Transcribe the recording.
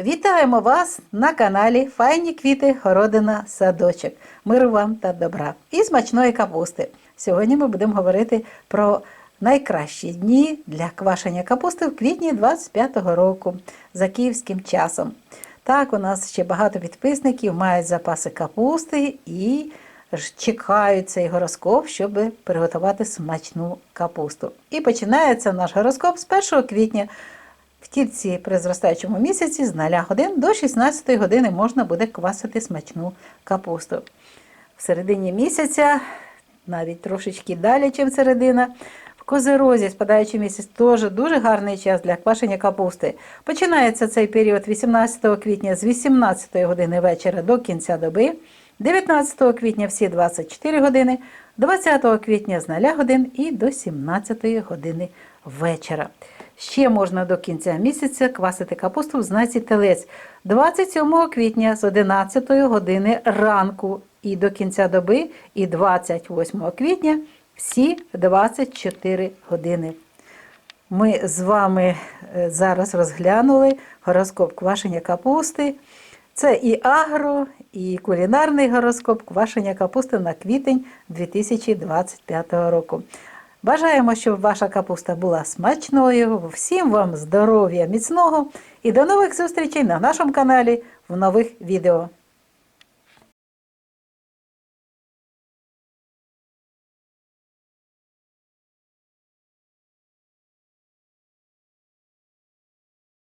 Вітаємо вас на каналі Файні квіти, городина, садочок. Миру вам та добра і смачної капусти. Сьогодні ми будемо говорити про найкращі дні для квашення капусти в квітні 25-го року за київським часом. Так, у нас ще багато підписників мають запаси капусти і чекають цей гороскоп, щоб приготувати смачну капусту. І починається наш гороскоп з 1 квітня. В тільці при зростаючому місяці з 0 годин до 16 години можна буде квасити смачну капусту. В середині місяця, навіть трошечки далі, ніж середина, в козерозі, спадаючий місяць, теж дуже гарний час для квашення капусти. Починається цей період 18 квітня з 18 години вечора до кінця доби, 19 квітня всі 24 години, 20 квітня з 0 годин і до 17 години вечора. Ще можна до кінця місяця квасити капусту в знаці телець 27 квітня з 11 години ранку і до кінця доби, і 28 квітня всі 24 години. Ми з вами е, зараз розглянули гороскоп квашення капусти. Це і агро, і кулінарний гороскоп квашення капусти на квітень 2025 року. Бажаємо, щоб ваша капуста була смачною. Всім вам здоров'я, міцного і до нових зустрічей на нашому каналі в нових відео.